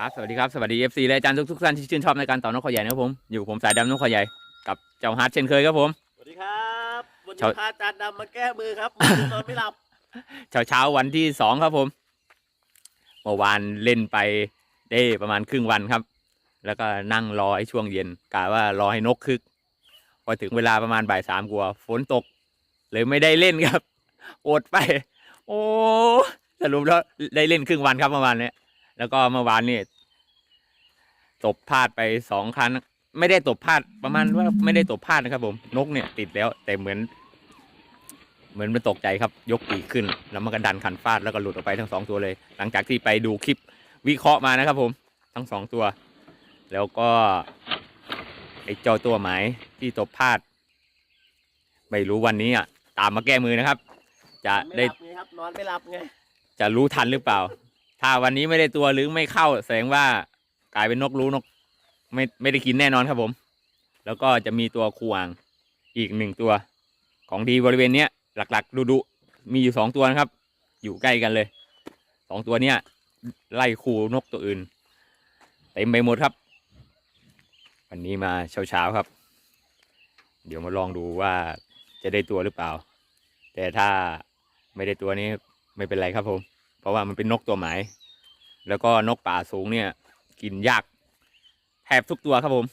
ครับสวัสดีครับสวัสดีเอฟซีและอาจารย์ทุกทุกๆท่านที่ชื่นชอบในการต่อนกขอใหญ่นะครับผมอยู่ผมสายดำนกขอใหญ่กับเจ้าฮาร์ดเช่นเคยครับผมสวัสดีครับวันนี้เช้าพาอาจารย์ดำมาแก้มือครับเมื่อคืนนอนไม่หลับเช้าเช้าๆวันที่สองครับผมเมื่อวานเล่นไปได้ประมาณครึ่งวันครับ แล้วก็นั่งรอไอ้ช่วงเย็นกะว่ารอให้นกคึกพอถึงเวลาประมาณบ่ายสามกว่าฝนตกเลยไม่ได้เล่นครับอดไป โอ้สรุปแล้วได้เล่นครึ่งวันครับเมื่อวานเนี้ย แล้วก็เมื่อวานนี่ตบพลาดไปสองครั้ง ไม่ได้ตบพลาดประมาณว่าไม่ได้ตบพลาดนะครับ ผมนกเนี่ยติดแล้ว แต่เหมือน เหมือนมันตกใจครับ ยกปีกขึ้น แล้วมันก็ดันขันฟาดแล้วก็หลุดออกไปทั้งสองตัวเลย หลังจากที่ไปดูคลิปวิเคราะห์มานะครับผมทั้งสองตัว แล้วก็ไอ้เจ้าตัวหมายที่ตบพลาด ไม่รู้วันนี้อะ ตามมาแก้มือนะครับ จะไม่ได้หลับไงครับนอนไม่หลับไง จะรู้ทันหรือเปล่า ถ้าวันนี้ไม่ได้ตัวหรือไม่เข้าแสดงว่ากลายเป็นนกรู้นก ไม่ไม่ได้กินแน่นอนครับผม แล้วก็จะมีตัวคูอ่างอีกหนึ่งตัว ของดีบริเวณเนี้ยหลักๆดูดูมีอยู่สองตัวนะครับ อยู่ใกล้กันเลยสองตัวเนี้ยไล่คูนกตัวอื่นเต็มไปหมดครับ วันนี้มาเช้าๆครับ เดี๋ยวมาลองดูว่าจะได้ตัวหรือเปล่า แต่ถ้าไม่ได้ตัวนี้ไม่เป็นไรครับผม ราะว่ามันเป็นนกตัวหมาย แล้วก็นกป่าสูงเนี่ย กินยากแทบทุกตัวครับผม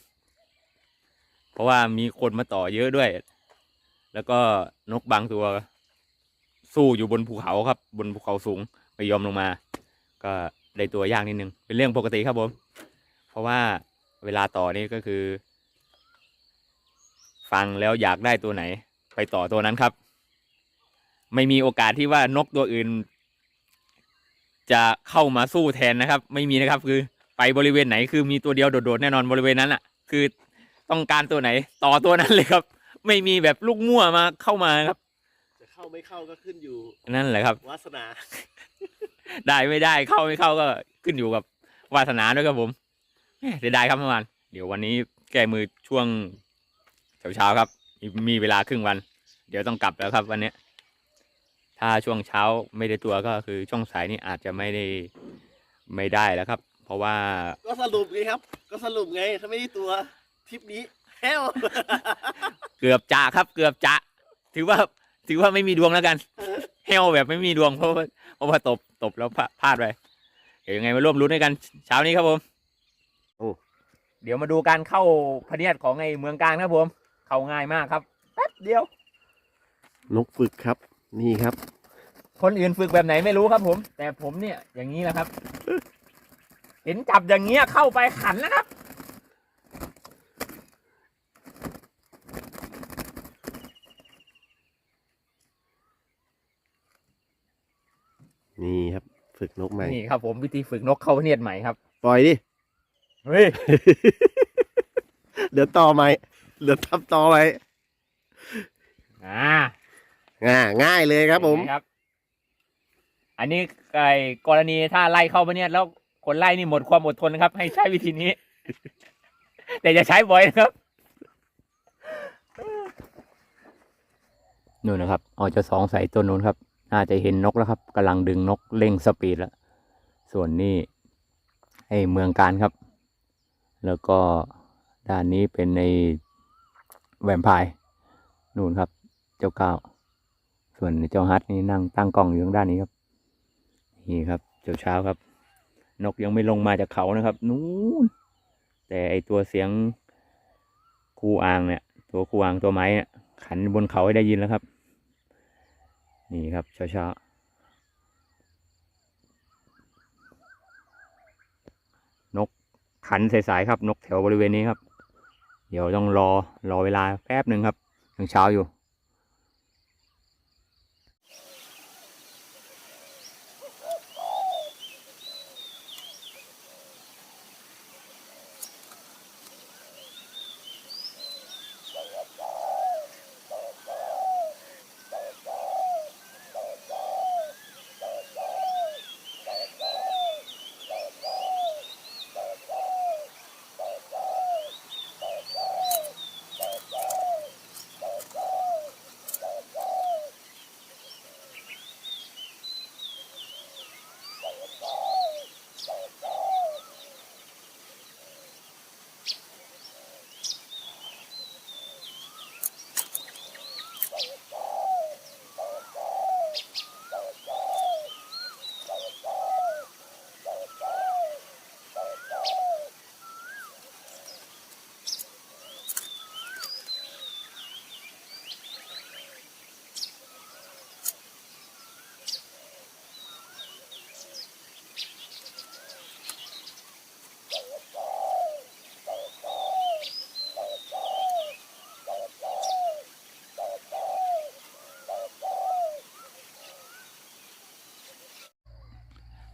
เพราะว่ามีคนมาต่อเยอะด้วย แล้วก็นกบางตัว สู้อยู่บนภูเขาครับ บนภูเขาสูงไม่ยอมลงมา ก็ได้ตัวยากนิดนึง เป็นเรื่องปกติครับผม เพราะว่าเวลาต่อนี่ก็คือ ฟังแล้วอยากได้ตัวไหน ไปต่อตัวนั้นครับ ไม่มีโอกาสที่ว่านกตัวอื่น จะเข้ามาสู้แทนนะครับ ไม่มีนะครับ คือไปบริเวณไหนคือมีตัวเดียวโดดๆแน่นอนบริเวณนั้นอะ คือต้องการตัวไหน ต่อตัวนั้นเลยครับ ไม่มีแบบลูกมั่วมาเข้ามาครับ จะเข้าไม่เข้าก็ขึ้นอยู่นั่นแหละครับวาสนา ได้ไม่ได้เข้าไม่เข้าก็ขึ้นอยู่กับวาสนาด้วยครับผมแหม่เสียดายครับเมื่อวานเดี๋ยววันนี้แก้มือช่วงเช้าๆครับ มีมีเวลาครึ่งวัน เดี๋ยวต้องกลับแล้วครับวันเนี้ย ถ้าช่วงเช้าไม่ได้ตัวก็คือช่วงสายนี่อาจจะไม่ได้ไม่ได้แล้วครับ เพราะว่าก็สรุปไงครับ ก็สรุปไงถ้าไม่ได้ตัวทริปนี้แฮวเกือบจะครับ เกือบจะถือว่าถือว่าไม่มีดวงแล้วกันเฮลแบบไม่มีดวงเพราะว่าเพราะว่าตบตบแล้วพลาพลาดไปเดี๋ยวยังไงมาร่วมรุ้นด้วยกัน เช้านี้ครับผมโอ้เดี๋ยวมาดูการเข้าพะเนียดของไอ้เมืองการครับผม เข้าง่ายมากครับแป๊บเดียว นกฝึกครับ นี่ครับ คนอื่นฝึกแบบไหนไม่รู้ครับ ผม แต่ผมเนี่ยอย่างนี้แหละครับ เห็นจับอย่างเงี้ยเข้าไปขันนะครับ นี่ครับ ฝึกนกใหม่ นี่ครับ ผมวิธีฝึกนกเข้าพะเนียดใหม่ครับ ปล่อยดิ เฮ้ย เดี๋ยวต่อไหมเดี๋ยวทับต่อไว้อ่า ง่าง่ายเลยครับผมเห็นไหครับ อันนี้ไอ้กรณีถ้าไล่เข้าไปเนี่ยแล้วคนไล่นี่หมดความอดทนนะครับ ให้ใช้วิธีนี้ แต่จะใช้บ่อยนะครับนู่นนะครับเอาจะสองใส่ต้นนู้นครับ น่าจะเห็นนกแล้วครับกำลังดึงนกเร่งสปีดแล้ว ส่วนนี้ไอ้เมืองการครับ แล้วก็ด้านนี้เป็นในแวมไพร์นู่นครับ เจ้าก้าว ส่วนเจ้าฮัทนี่นั่งตั้งกล้องอยู่ทางด้านนี้ครับ นี่ครับเจ้าเช้าครับ นกยังไม่ลงมาจากเขานะครับ นู้นแต่ไอตัวเสียงคูอ่างเนี่ย ตัวคูอ่างตัวไม้เนี่ยขันบนเขาให้ได้ยินแล้วครับ นี่ครับเช้าเช้าๆนกขันสายๆครับ นกแถวบริเวณนี้ครับ เดี๋ยวต้องรอรอเวลาแป๊บหนึ่งครับยังเช้าอยู่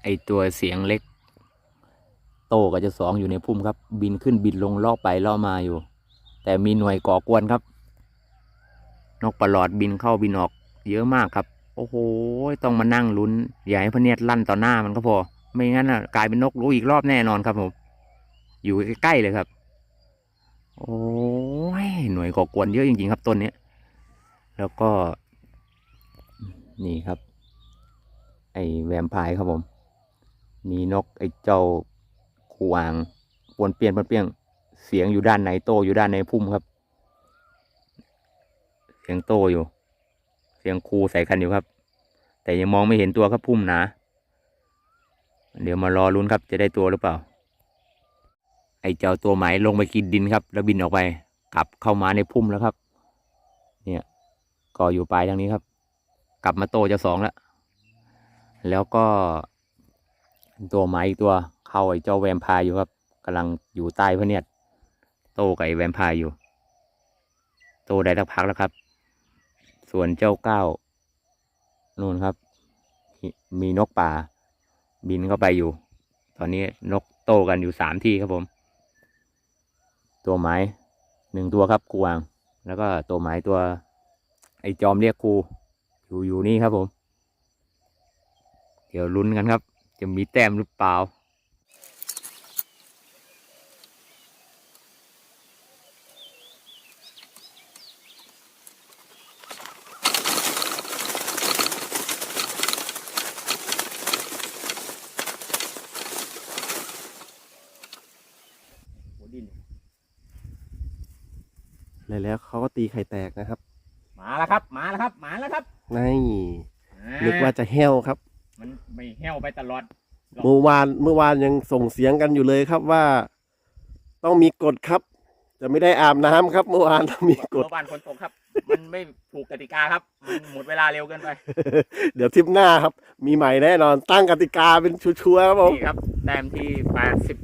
ไอตัวเสียงเล็ก โตก็จะสองอยู่ในพุ่มครับ บินขึ้นบินลงล่อไปล่อมาอยู่ แต่มีหน่วยก่อกวนครับ นกประหลอดบินเข้าบินออกเยอะมากครับ โอ้โห ต้องมานั่งลุ้นอย่าให้พเนียดลั่นต่อหน้ามันก็พอ ไม่งั้นอะกลายเป็นนกรู้อีกรอบแน่นอนครับผมอยู่ใกล้ๆเลยครับ โอ้ยหน่วยก่อกวนเยอะจริงๆครับต้นเนี้ยแล้วก็ นี่ครับ ไอแวมไพร์ครับผม มีนกไอเจ้าขวางปวนเปลี่ยนปวนเปียงเสียงอยู่ด้านในโตอยู่ด้านในพุ่มครับ เสียงโตอยู่ เสียงคูใส่กันอยู่ครับ แต่ยังมองไม่เห็นตัวครับพุ่มหนา เดี๋ยวมารอลุ้นครับ จะได้ตัวหรือเปล่า ไอเจ้าตัวไหมลงไปกินดินครับ แล้วบินออกไป กลับเข้ามาในพุ่มแล้วครับ เนี่ยก็อยู่ปลายทางนี้ครับ กลับมาโตจะสองแล้ว แล้วก็ ตัวไมอีกตัวเข้าไอ้เจ้าแวมพร์อยู่ครับกำลังอยู่ใต้พระเนียดโตกับไอ้แวมพร์อยู่ โตได้สักพักแล้วครับ ส่วนเจ้าเก้านู่นครับ มีนกป่า บินเข้าไปอยู่ ตอนนี้นกโตกันอยู่สามที่ครับผม ตัวไม้หนึ่งตัวครับกูวาง แล้วก็ตัวไม้ตัว ไอจอมเรียกครูอยู่อยู่นี่ครับผม เดี๋ยวลุ้นกันครับ จะมีแต้มหรือเปล่า เลยแล้วเขาก็ตีไข่แตกนะครับ มาแล้วครับ มาแล้วครับ มาแล้วครับ นี่อ่นึกว่าจะแห้วครับมันไม่ แห้วไปตลอดเมื่อวานเมื่อวานยังส่งเสียงกันอยู่เลยครับว่า ต้องมีกฎครับ จะไม่ได้อาบน้ำครับ เมื่อวานต้องมีกฎเมื่อวานฝนตกครับ มันไม่ถูกกติกาครับมันหมดเวลาเร็วเกินไป เดี๋ยวทริปหน้าครับ มีใหม่แน่นอนตั้งกติกาเป็นชัวร์ๆครับผมนี่ครับแต้มที่แปดสิบ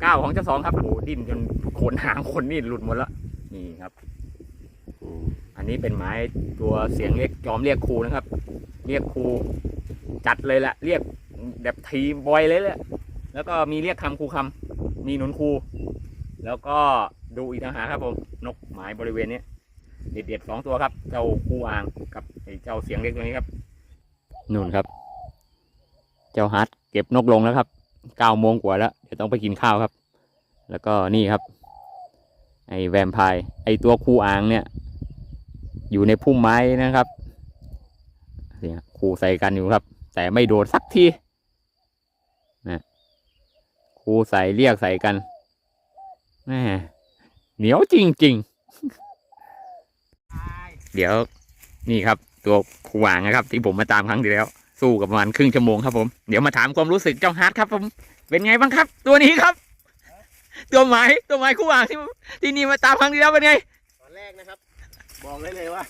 เก้าของเจ้าสองครับโอ้โหดิ้นจนขนหางคนนี่หลุดหมดแล้วนี่ครับอันนี้เป็นไม้ตัวเสียงเรียกจอมเรียกครูนะครับ เรียกครู จัดเลยแหละเรียกแบบทีบอยเลยแหละแล้วก็มีเรียกคำครูคำมีหนุนครูแล้วก็ดูอีกนะหาครับผมนกหมายบริเวณนี้เด็ดๆสองตัวครับ เจ้าครูอ่างกับไอเจ้าเสียงเล็กตัวนี้ครับนู่นครับ เจ้าฮัทเก็บนกลงแล้วครับเก้าโมงกว่าแล้วเดี๋ยวต้องไปกินข้าวครับ แล้วก็นี่ครับ ไอแวมไพร์ไอตัวครูอ่างเนี่ย อยู่ในพุ่มไม้นะครับเนี่ยคูใส่กันอยู่ครับ แต่ไม่โดดสักทีนะคู่ใส่เรียกใส่กันแหม่เหนียวจริง ๆ เดี๋ยวนี่ครับ ตัวครูหวางนะครับ ที่ผมมาตามครั้งที่แล้ว สู้กับมาณครึ่งชั่วโมงครับผม เดี๋ยวมาถามความรู้สึกเจ้าฮาร์ดครับผมเป็นไงบ้างครับ ตัวนี้ครับ ตัวไม้ตัวไม้ครูหวางที่ที่นี่มาตามครั้งที่แล้วเป็นไงตอนแรกนะครับ บอกได้เลยว่า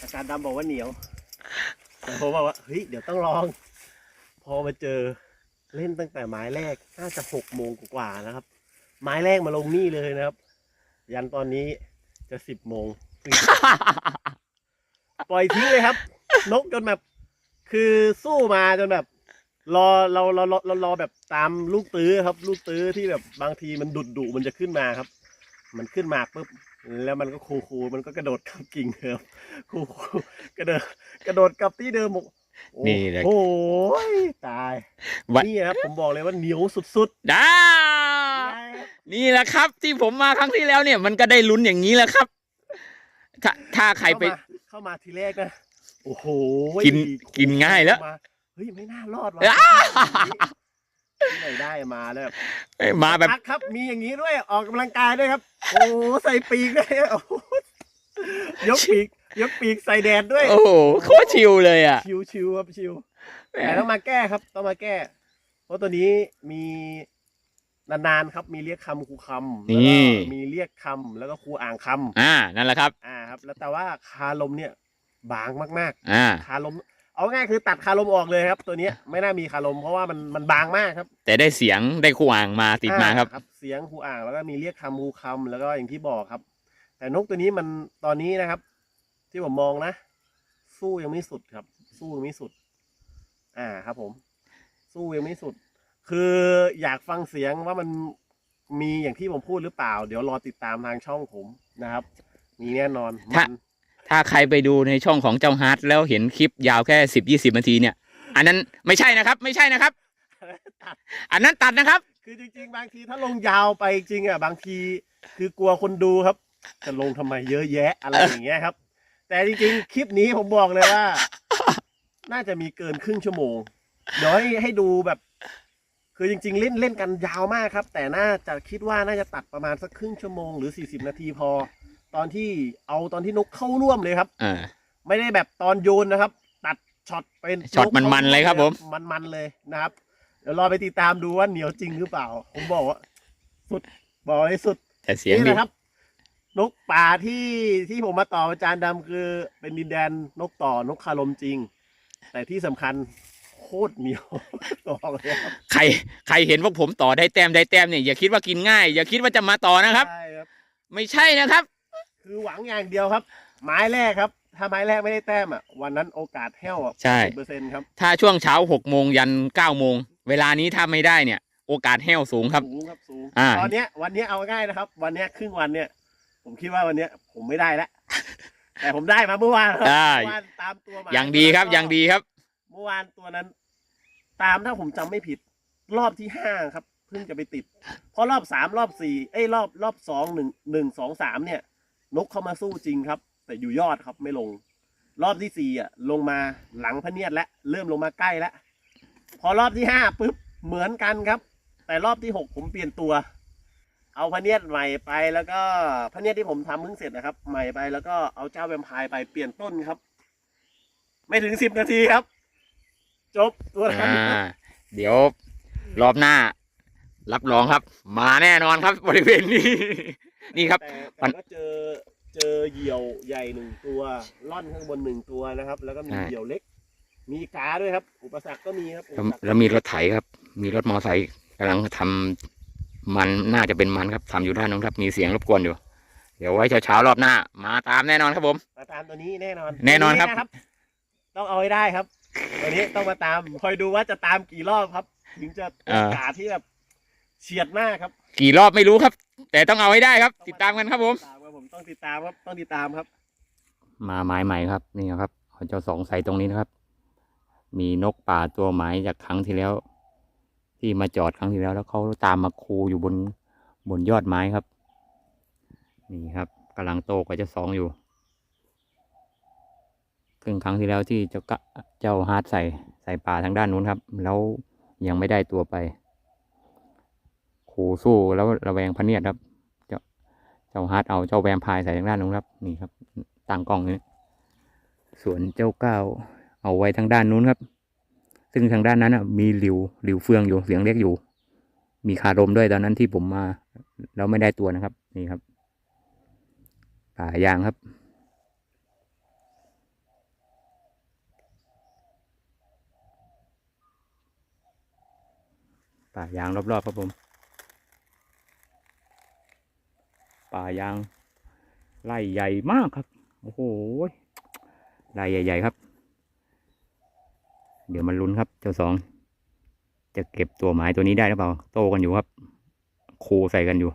อาจารย์ดำบอกว่าเหนียว ผมบอกว่าเฮ้ยเดี๋ยวต้องลอง พอมาเจอเล่นตั้งแต่ไม้แรกน่าจะหกโมงกว่านะครับ ไม้แรกมาลงนี่เลยนะครับ ยันตอนนี้จะสิบโมงปล่อยทิ้งเลยครับ นกจนแบบ คือสู้มาจนแบบ รอเราเราเราเรารอแบบตามลูกตื้อครับ ลูกตื้อที่แบบบางทีมันดุดดุมันจะขึ้นมาครับ มันขึ้นมาปุ๊บ แล้วมันก็คูคูมันก็กระโดดกลับกิ่งครับคูคูกระโดดกระโดดกลับที่เดิมบอกโอ้นี่แหละ โอ้ยตายวันนี่ครับผมบอกเลยว่าเหนียวสุดด้าๆนี่แหละครับ ที่ผมมาครั้งที่แล้วเนี่ย มันก็ได้ลุ้นอย่างนี้แหละครับ ถ้าถ้าใครไป เข้ามาเข้ามาทีแรกนะโอ้โหกินกินง่ายแล้วเข้มเฮ้ยไม่น่ารอดว่ะอ้า ที่ไหนได้มาแล้วเอ้ยมาแบบ พักครับ มีอย่างนี้ด้วย ออกกำลังกายด้วยครับ โอ้โหใส่ปีกด้วยโอ้โหยกปีก ยกปีกใส่แดดด้วย โอ้โหโคตรชิลเลยอะชิวชิวครับชิวแต่ต้องมาแก้ครับ ต้องมาแก้ เพราะตัวนี้มีนานๆครับ มีเรียกคำครูคำแล้วนี่ก็มีเรียกคำแล้วก็ครูอ่างคำอ่านั่นแหละครับ อ่าครับ แล้วแต่ว่าคาลมเนี่ย บางมากอ่าๆคาลม เอาง่ายคือตัดคาลมออกเลยครับ ตัวเนี้ยไม่น่ามีคาลมเพราะว่ามันมันบางมากครับแต่ได้เสียงได้คู่อ่างมาติดมาครับอ่เสียงครูอ่างแล้วก็มีเรียกคำครูคำแล้วก็อย่างที่บอกครับ แต่นกตัวนี้มันตอนนี้นะครับ ที่ผมมองนะ สู้ยังไม่สุดครับ สู้ยังไม่สุด อ่าครับ ผม สู้ยังไม่สุด คืออยากฟังเสียงว่ามันมีอย่างที่ผมพูดหรือเปล่า เดี๋ยวรอติดตามทางช่องผมนะครับ มีแน่นอนถ้ามัน ถ้าใครไปดูในช่องของเจ้าฮาร์ดแล้วเห็นคลิปยาวแค่สิบยี่สิบนาทีเนี่ย อันนั้นไม่ใช่นะครับ ไม่ใช่นะครับ อันนั้นตัดนะครับ คือจริง ๆ บางทีถ้าลงยาวไปจริงอะบางที คือกลัวคนดูครับ จะลงทำไมเยอะแยะอะไรอย่างเงี้ยครับ แต่จริงๆ คลิปนี้ผมบอกเลยว่า น่าจะมีเกินครึ่งชั่วโมงเดี๋ยวให้ให้ดูแบบ คือจริง ๆ เล่นเล่นกันยาวมากครับ แต่น่าจะคิดว่าน่าจะตัดประมาณสักครึ่งชั่วโมงหรือสี่สิบนาทีพอ ตอนที่เอาตอนที่นกเข้าร่วมเลยครับ อ่า ไม่ได้แบบตอนโยนนะครับ ตัดช็อตเป็นช็อตมันๆเลยครับผม มันๆเลยนะครับ เดี๋ยวรอไปติดตามดูว่าเหนียวจริงหรือเปล่า ผมบอกว่าสุดบอกเลยสุดแต่เสียงนี่ดี นะครับ นกป่าที่ที่ผมมาต่ออาจารย์ดำคือเป็นดินแดนนกต่อนกคารมจริง แต่ที่สำคัญโคตรเหนียว บอกเลยครับใครใครเห็นพวกผมต่อได้แต้มได้แต้มเนี่ยอย่าคิดว่ากินง่าย อย่าคิดว่าจะมาต่อนะครับ ใช่ครับ ไม่ใช่นะครับ คือหวังอย่างเดียวครับ ไม้แรกครับ ถ้าไม้แรกไม่ได้แต้มอะวันนั้นโอกาสแห้วอะใช่ เปอร์เซ็นต์ครับถ้าช่วงเช้าหกโมงยันเก้าโมงเวลานี้ถ้าไม่ได้เนี่ย โอกาสแห้วสูงครับ สูงครับสูงอ่า ตอนเนี้ยวันเนี้ยเอาง่ายนะครับ วันเนี้ยครึ่งวันเนี่ย ผมคิดว่าวันเนี้ยผมไม่ได้แล้วแต่ผมได้มาเมื่อวานครับอ่า เมื่อวานตามตัวหมาอย่างดีครับแล้วก็อย่างดีครับ เมื่อวานตัวนั้น ตามถ้าผมจำไม่ผิด รอบที่ห้าครับเพิ่งจะไปติด เพราะรอบสามรอบสี่เอ้ยรอบรอบสองหนึ่งหนึ่งสองสามเนี่ย นกเข้ามาสู้จริงครับ แต่อยู่ยอดครับไม่ลง รอบที่สี่อะลงมาหลังพะเนียดแล้วเริ่มลงมาใกล้แล้วพอรอบที่ห้าปุ๊บเหมือนกันครับ แต่รอบที่หกผมเปลี่ยนตัว เอาพะเนียดใหม่ไปแล้วก็พะเนียดที่ผมทำเพิ่งเสร็จนะครับ ใหม่ไปแล้วก็เอาเจ้าแวมไพร์ไปเปลี่ยนต้นครับ ไม่ถึงสิบนาทีครับ จบตัวนั้นอ่าเดี๋ยวรอบหน้า รับรองครับ มาแน่นอนครับบริเวณนี้ นี่ครับ แต่มัแต่นก็เจอเจอเหยี่ยวใหญ่หนึ่งตัวล่อนข้างบนหนึ่งตัวนะครับ แล้วก็มีใช่ เหยี่ยวเล็ก มีกาด้วยครับ อุปสรรคก็มีครับอุปแล้วสรรคแล้วมีรถไถครับ มีรถมอไซค์กำลังทำมันน่าจะเป็นมันครับทำอยู่ด้านนู้นครับ มีเสียงรบกวนอยู่ เดี๋ยวไว้เช้าๆรอบหน้า มาตามแน่นอนครับผม มาตามตัวนี้แน่นอนแน่นอนครับ ตัวต้องเอาให้ได้ครับตัวนี้ต้องมาตามคอยดูว่าจะตามกี่รอบครับ ถึงจะโอกาสที่แบบ เฉียดมากครับกี่รอบไม่รู้ครับ แต่ต้องเอาให้ได้ครับ ติดตามกันครับผม ติดตามครับผมต้องติดตามครับต้องติดตามครับ มาไม้ใหม่ครับนี่ครับเขาเจ้าสองใส่ตรงนี้นะครับ มีนกป่าตัวหมายจากครั้งที่แล้ว ที่มาจอดครั้งที่แล้ว แล้วเขาตามมาคูอยู่บนบนยอดไม้ครับ นี่ครับกำลังโตกว่าเจ้าสองอยู่ครึ่งครั้งที่แล้วที่เจ้ากะเจ้าฮาร์ดใส่ใส่ป่าทางด้านนู้นครับ แล้วยังไม่ได้ตัวไปูสู้แล้วระแวงพะเนียดครับ เจ้าเจ้าฮาร์ดเอาเจ้าแวมพร์ใส่ทางด้านนู้นครับ นี่ครับตั้งกล้องนี้ส่วนเจ้าก้าวเอาไว้ทางด้านนู้นครับ ซึ่งทางด้านนั้นอะมีหลิวหลิวเฟืองอยู่เสียงเรียกอยู่ มีคารมด้วยตอนนั้นที่ผมมาแล้วไม่ได้ตัวนะครับ นี่ครับป่ายางครับป่ายางรอบๆครับผม ป่ายางไร่ใหญ่มากครับ โอ้โหไร่ใหญ่ ๆ ครับ เดี๋ยวมันลุ้นครับ เจ้าสอง จะเก็บตัวหมายตัวนี้ได้หรือเปล่า โตกันอยู่ครับ โคใส่กันอยู่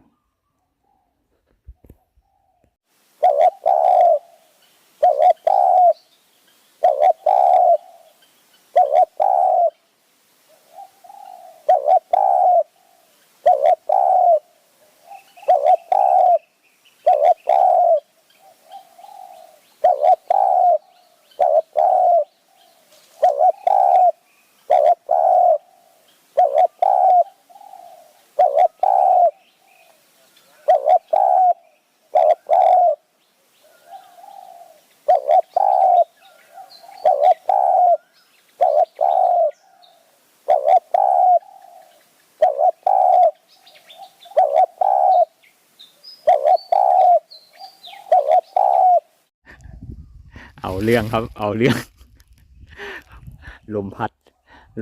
เอาเรื่องครับ เอาเรื่อง ลมพัด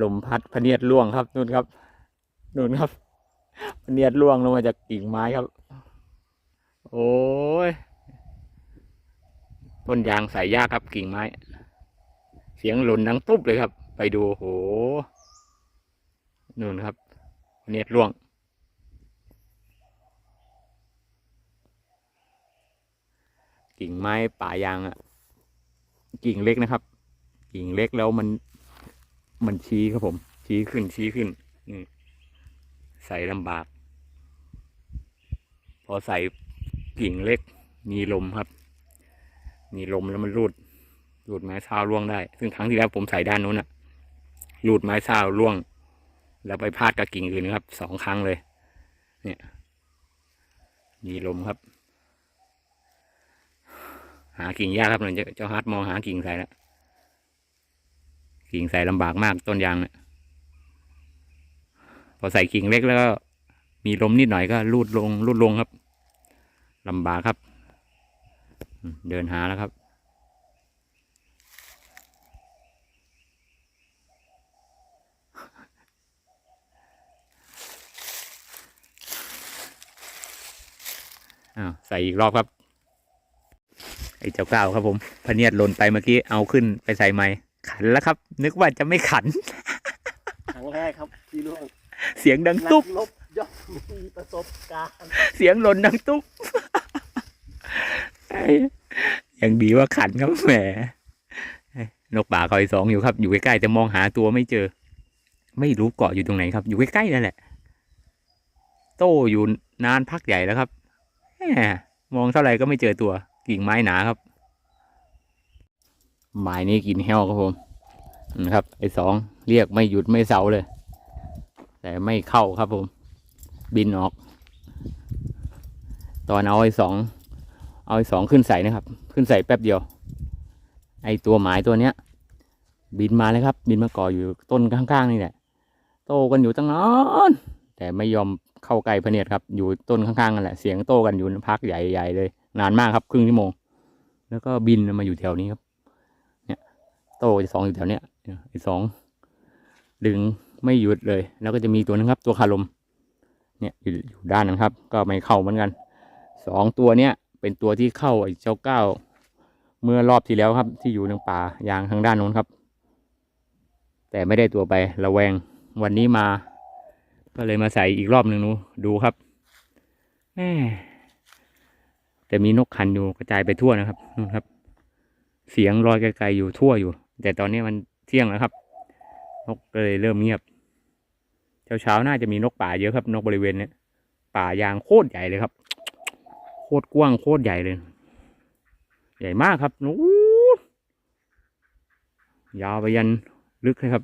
ลมพัดพเนียดล่วงครับนู่นครับนู่นครับพเนียดล่วงลงมาจากกิ่งไม้ครับ โอ้ยต้นยางใส่ยากครับกิ่งไม้ เสียงหล่นดังตุ๊บเลยครับ ไปดูโหนู่นครับเนียดล่วงกิ่งไม้ป่ายางอะ กิ่งเล็กนะครับ กิ่งเล็กแล้วมัน มันชี้ครับผม ชี้ขึ้นชี้ขึ้นนี่ใส่ลำบาก พอใส่กิ่งเล็ก มีลมครับ มีลมแล้วมันรูดรูดไม้เท้าร่วงได้ ซึ่งครั้งที่แล้วผมใส่ด้านนู้นอะรูดไม้เท้าร่วง แล้วไปพาดกับกิ่งอื่นครับสองครั้งเลย เนี่ย มีลมครับ หากิ่งยากครับหนึ่งเจ้าฮาร์ดมองหากิ่งใส่แล้วกิ่งใส่ลำบากมากต้นยางเนี่ยพอใส่กิ่งเล็กแล้วก็มีลมนิดหน่อยก็รูดลงรูดลงครับลำบากครับ เดินหาแล้วครับอ้าวใส่อีกรอบครับ อ้เจ้าก้าวครับผมพะเนียดหล่นไปเมื่อกี้เอาขึ้นไปใส่ไม้ขันแล้วครับ นึกว่าจะไม่ขัน ครั้งแรกครับที่ร่วงเสียงดังนัตุ๊บ กลบย่อมมีประสบการณ์เสียงหล่นดังตุ๊บ ไอ้ยังดีว่าขันครับแหม นกป่าคอยสองอยู่ครับ อยู่ใกล้ๆแต่มองหาตัวไม่เจอ ไม่รู้เกาะอยู่ตรงไหนครับ อยู่ใกล้ๆนั่นแหละ โต้อยู่นานพักใหญ่แล้วครับแหมมองเท่าไหร่ก็ไม่เจอตัว กิ่งไม้หนาครับหมายนี้กินแห้วครับผมนะครับไอสองเรียกไม่หยุดไม่เสาเลย แต่ไม่เข้าครับผม บินออก ตอนเอาไอสองเอาไอสองขึ้นใส่นะครับ ขึ้นใส่แป๊บเดียว ไอตัวหมายตัวเนี้ย บินมาเลยครับ บินมาเก่ออยู่ต้นข้างๆนี่แหละโตกันอยู่ตั้งนานแต่ไม่ยอมเข้าใกล้พเนียดครับ อยู่ต้นข้างๆนั่นแหละ เสียงโตกันอยู่พักใหญ่ๆเลย นานมากครับครึ่งชั่วโมง แล้วก็บินมาอยู่แถวนี้ครับ เนี่ย โตจะสองอยู่แถวเนี้ยไอ้สองดึงไม่หยุดเลย แล้วก็จะมีตัวนึงครับ ตัวคาลมเนี่ยอยู่อยู่ด้านนั้นครับ ก็ไม่เข้าเหมือนกันสองตัวเนี้ยเป็นตัวที่เข้าไอ้เจ้าเก้าเมื่อรอบที่แล้วครับ ที่อยู่ในป่ายางทางด้านโน้นครับ แต่ไม่ได้ตัวไประแวงวันนี้มา ก็เลยมาใส่อีกรอบหนึ่งนูดูครับแม่ แต่มีนกขันอยู่กระจายไปทั่วนะครับนู่นครับ เสียงลอยไกลๆอยู่ทั่วอยู่ แต่ตอนนี้มันเที่ยงแล้วครับ นกเลยเริ่มเงียบ เช้าๆน่าจะมีนกป่าเยอะครับ นกบริเวณเนี้ยป่ายางโคตรใหญ่เลยครับ โคตรกว้างโคตรใหญ่เลย ใหญ่มากครับนู้นยาวไปยันลึกเลยครับ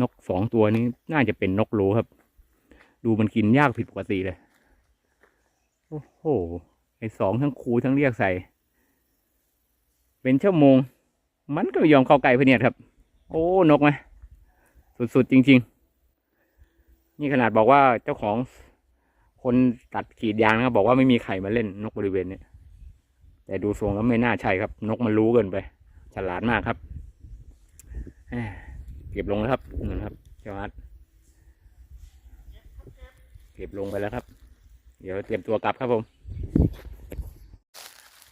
นกสองตัวนี้น่าจะเป็นนกโลครับ ดูมันกินยากผิดปกติเลย โอ้ไอสองทั้งคูทั้งเรียกใส่ เป็นชั่วโมง มันก็ยอมเข้าใกลพเนียดครับ โอ้นกไหมสุดๆจริง ๆ นี่ขนาดบอกว่าเจ้าของคนตัดขีดยางนะครับบอกว่าไม่มีใครมาเล่นนกบริเวณเนี้ยแต่ดูทรงแล้วไม่น่าใช่ครับ นกมันรู้เกินไป ฉลาดมากครับเก็บลงแล้วครับนั่นครับเจ้าอาร์ตเก็บลงไปแล้วครับ เดี๋ยวเตรียมตัวกลับครับผม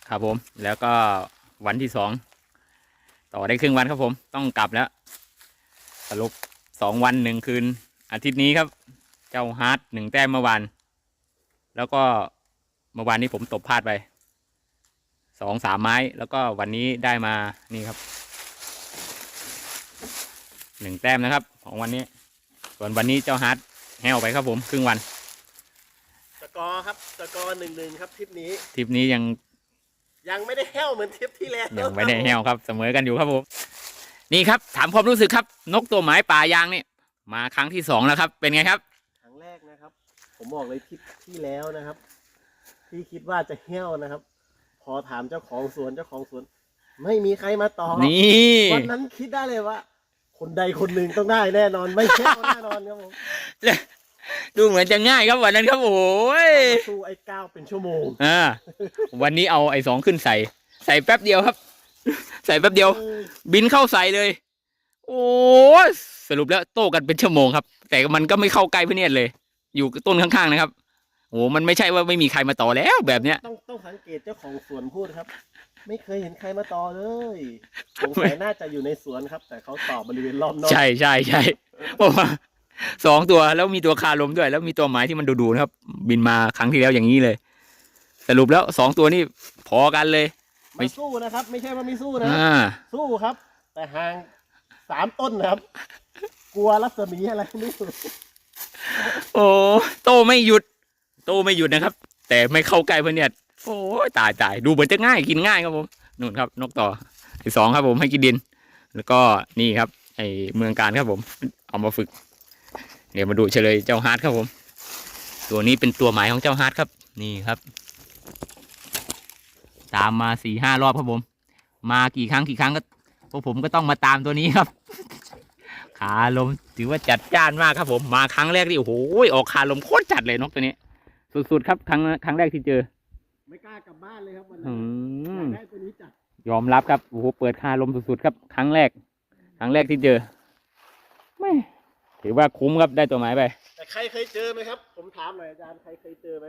ครับผม แล้วก็วันที่สองต่อได้ครึ่งวันครับผม ต้องกลับแล้ว สรุปสองวันหนึ่งคืน อาทิตย์นี้ครับ เจ้าฮาร์ดหนึ่งแต้มเมื่อวาน แล้วก็เมื่อวานนี้ผมตบพลาดไปสองสามไม้ แล้วก็วันนี้ได้มานี่ครับหนึ่งแต้มนะครับ ของวันนี้ ส่วนวันนี้เจ้าฮาร์ดแห้วไปครับผม ครึ่งวัน กอร์ครับสกอร์หนึ่งหนึ่งครับทริปนี้ ทริปนี้ยังยังไม่ได้แห้วเหมือนทริปที่แล้วยังไม่ได้แห้วครับ เสมอกันอยู่ครับผมนี่ครับถามความรู้สึกครับ นกตัวหมายป่ายางนี่มาครั้งที่สองแล้วครับ เป็นไงครับครั้งแรกนะครับ ผมบอกเลยทริปที่แล้วนะครับ ที่คิดว่าจะแห้วนะครับ พอถามเจ้าของสวนเจ้าของสวน ไม่มีใครมาตอบนี่วันนั้นคิดได้เลยว่าคนใดคนหนึ่งต้องได้แน่นอน ไม่แห้วแน่นอนครับผม ดูเหมือนจะง่ายครับวันนั้นครับโอ้ยต้องมาสู้ไอ้ก้าวเป็นชั่วโมงอ่าวันนี้เอาไอ้สองขึ้นใส่ ใส่แป๊บเดียวครับ ใส่แป๊บเดียวเออบินเข้าใส่เลย โอ้ยสรุปแล้วโต้กันเป็นชั่วโมงครับ แต่มันก็ไม่เข้าใกล้พะเนียดเลย อยู่ต้นข้างๆนะครับโอ้มันไม่ใช่ว่าไม่มีใครมาต่อแล้วแบบเนี้ยต้องต้องสังเกตเจ้าของสวนพูดครับ ไม่เคยเห็นใครมาต่อเลยสงสัยน่าจะอยู่ในสวนครับ แต่เขาต่อบริเวณรอบนอกใช่ใช่ใช่เพราะว่า สองตัวแล้วมีตัวคาลมด้วย แล้วมีตัวหมายที่มันดูๆนะครับ บินมาครั้งที่แล้วอย่างนี้เลย สรุปแล้วสองตัวนี้พอกันเลย ไม่มาสู้นะครับ ไม่ใช่ว่าไม่สู้นะ อ่า สู้ครับ แต่ห่างสามต้นนะครับ กลัวรัศมีอะไรไม่รู้โอ้โตไม่หยุด โตไม่หยุดนะครับ แต่ไม่เข้าใกล้เพื่อนเนี่ยโอ้ยตายตายดูเหมือนจะง่ายกินง่ายครับผมนู่นครับ นกต่อไอ้สองครับผมให้กินดิน แล้วก็นี่ครับ ไอ้เมืองการครับผม เอามาฝึก เดี๋ยวมาดูเฉลยเจ้าฮาร์ดครับผม ตัวนี้เป็นตัวหมายของเจ้าฮาร์ดครับ นี่ครับ ตามมาสี่ห้ารอบครับผม มากี่ครั้งกี่ครั้งก็พวกผมก็ต้องมาตามตัวนี้ครับ ขาลมถือว่าจัดจ้านมากครับผม มาครั้งแรกนี่โอ้โหออกขาลมโคตรจัดเลยนกตัวนี้ สุดๆครับครั้งครั้งแรกที่เจอ ไม่กล้ากลับบ้านเลยครับวันอืนั้นมอยากได้ตัวนี้จัดยอมรับครับโอ้โหเปิดคาลมสุดๆครับ ครั้งแรก ครั้งแรกที่เจอ ไม่ ถือว่าคุ้มครับได้ตัวหมายไป แต่ใครเคยเจอไหมครับ ผมถามหน่อยอาจารย์ใครเคยเจอไหม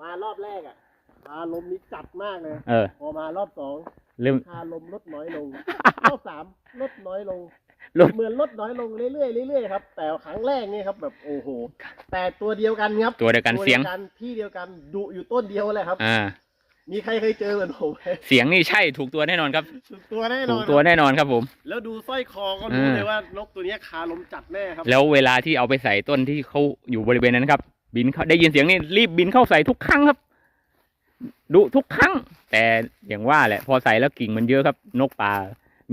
มารอบแรกอะคาลมนี้จัดมากเลยเออ พอมารอบสองเริ่ม คาลมลดน้อยลง รอบสามลดน้อยลงลด เหมือนลดน้อยลงเรื่อยๆเรื่อยๆครับแต่ครั้งแรกนี่ครับแบบโอ้โห แต่ตัวเดียวกันครับตัวเดียวกันเสียง ตัวดีวที่เดียวกันดุอยู่ต้นเดียวเลยครับ อ่า มีใครเคยเจอเหมือนผมไหมเสียงนี่ใช่ถูกตัวแน่นอนครับถูกตัวแน่นถูอกนตัวแน่นอนครับผม แล้วดูสร้อยคอก็รู้อ่าเลยว่านกตัวเนี้ยคาลมจัดแน่ครับ แล้วเวลาที่เอาไปใส่ต้นที่เขาอยู่บริเวณนั้นครับ บินเข้าได้ยินเสียงนี่รีบบินเข้าใส่ทุกครั้งครับดุทุกครั้ง แต่อย่างว่าแหละ พอใส่แล้วกิ่งมันเยอะครับ นกป่า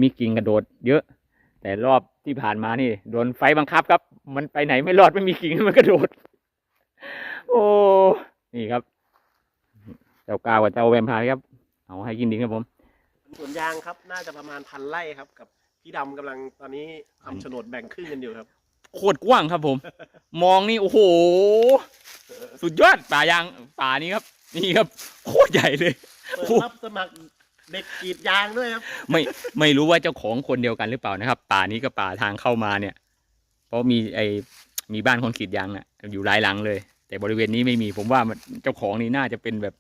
มีกิ่งกระโดด เยอะ แต่รอบที่ผ่านมานี่โดนไฟบังคับครับ มันไปไหนไม่รอดไม่มีกิ่งมันกระโดด โอ้นี่ครับ เจ้ากาวกับเจ้าแวมไพร์ครับ เอาให้กินดินครับผมสวนยางครับ น่าจะประมาณพันไร่ครับ กับพี่ดำกำลังตอนนี้ทำโฉนดแบ่งครึ่งกันอยู่ครับ โคตรกว้างครับผม มองนี่โอ้โห สุดยอดป่ายางป่านี้ครับ นี่ครับ โคตรใหญ่เลย เปิดรับสมัครเด็กกรีดยางด้วยครับ ไม่ไม่รู้ว่าเจ้าของคนเดียวกันหรือเปล่านะครับ ป่านี้กับป่าทางเข้ามาเนี่ย เพราะมีไอมีบ้านคนกรีดยางน่ะ อยู่หลายหลังเลย แต่บริเวณนี้ไม่มีผมว่ามันเจ้าของนี่น่าจะเป็นแบบ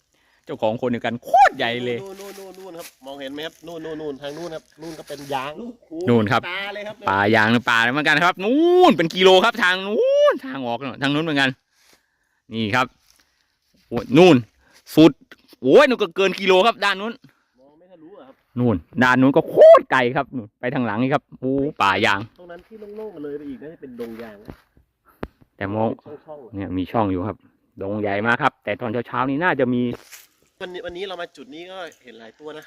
เจ้าของคนเดียวกันโคตรใหญ่เลย นู่นนู่นนู่นนู่นครับ มองเห็นไหมครับ นู่นนู่นนู่นทางนู่นครับ นู่นก็เป็นยางโอ้โหนู่นครับตาเลยครับป่ายางหรือป่าอะไรเหมือนกันครับนู่นเป็นกิโลครับ ทางนู้นทางออกทางนู้นเหมือนกัน นี่ครับโอ้ยนู่น สุดโอ้ยนู่นก็เกินกิโลครับด้านนู้นมองไม่ทะลุอะครับ นู่นด้านนู้นก็โคตรไกลครับนู่นไปทางหลังนี่ครับโอ้ป่ายาง ตรงนั้นที่โล่งๆกันเลยไปอีกน่าจะเป็นดงยางนะแต่มอง เป็นช่องๆอะ เนี่ยมีช่องอยู่ครับ ดงใหญ่มากครับ แต่ตอนเช้าๆนี่น่าจะมี วันนี้วันนี้เรามาจุดนี้ก็เห็นหลายตัวนะ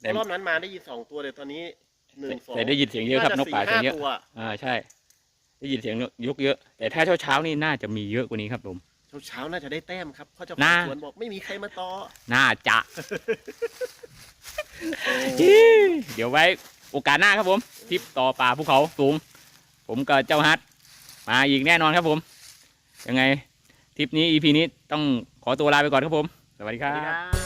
แต่รอบนั้นมาได้ยินสองตัวเลยตอนนี้หนึ่งสองแต่ได้ยินเสียงเยอะครับนกป่าเสียงเยอะ ตัวอ่าใช่ ได้ยินเสียงยกเยอะ แต่ถ้าเช้าๆนี่น่าจะมีเยอะกว่านี้ครับผม เช้าๆน่าจะได้แต้มครับเพราะเจ้าขอน่างสวนบอกไม่มีใครมาต่อน่าจะ เดี๋ยวไว้ โอกาสหน้าครับผมทริปต่อป่าภูเขาสูง ผมกับเจ้าฮัทมาอีกแน่นอนครับผม ยังไงทริปนี้ EP นี้ต้องขอตัวลาไปก่อนครับผม สวัสดีครับ